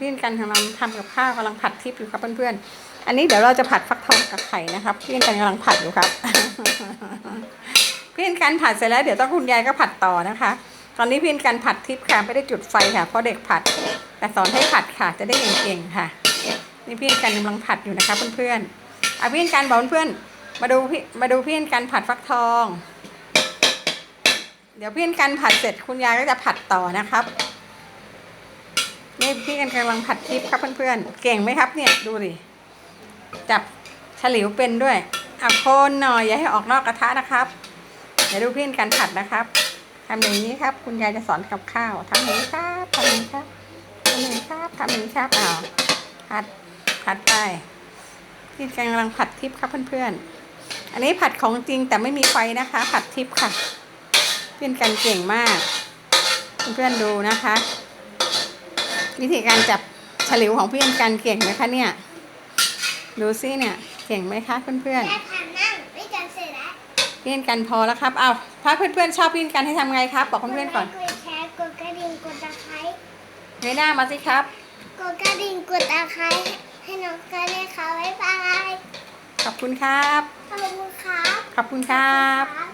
พี่นกันกำลังทำกับข้าวกำลังผัดทิพย์อยู่ครับเพื่อนๆ อันนี้เดี๋ยวเราจะผัดฟักทองกับไข่นะครับพี่นกันกำลังผัดอยู่ครับ พี่นกันผัดเสร็จแล้วเดี๋ยวต้องคุณยายก็ผัดต่อนะคะ ตอนนี้พี่นกันผัดทิพย์ค่ะไม่ได้จุดไฟค่ะเพราะเด็กผัด แต่สอนให้ผัดค่ะจะได้เก่งๆค่ะ นี่พี่นกันกำลังผัดอยู่นะคะเพื่อนๆอะพี่นกันบอกเพื่อนๆมาดูพี่มาดูพี่นกันผัดฟักทอง เดี๋ยวพี่นกันผัดเสร็จคุณยายก็จะผัดต่อนะครับ พี่กันกำลังผัดทิพย์ครับเพื่อนๆ เก่งไหมครับเนี่ยดูดิจับฉลิวเป็นด้วยเอะโคนหน่อยอย่าให้ออกนอกกระทะนะครับเดี๋ยวดูพี่กันผัดนะครับทำอย่างนี้ครับ คุณยายจะสอนกับข้าวทำอย่างนี้ครับทำอย่างนี้ครับทำอย่างนี้ครับทำอย่างนี้ครับอ้าวผัดผัดไปพี่กันกำลังผัดทิพย์ครับเพื่อนๆ อันนี้ผัดของจริงแต่ไม่มีไฟนะคะ ผัดทิพย์ค่ะพี่กันเก่งมาก เพื่อนๆดูนะคะ วิธีการจับฉลิวของพี่อันกันเก่งไหมคะเนี่ย ดูซิเนี่ย เก่งไหมคะเพื่อนแม่ผ่านนั่งไม่จันเสร็จแล้วๆพี่อันกันพอแล้วครับเอาถ้าเพื่อนๆชอบพี่อันกันให้ทำไงครับ บอกเพื่อนๆก่อนกดแชร์กดกระดิ่งกดตะไคร้เงยหน้ามาสิครับ กดกระดิ่งกดตะไคร้ให้น้องกันเลยค่ะบ๊ายบายขอบคุณครับ ขอบคุณครับ ขอบคุณครับครับ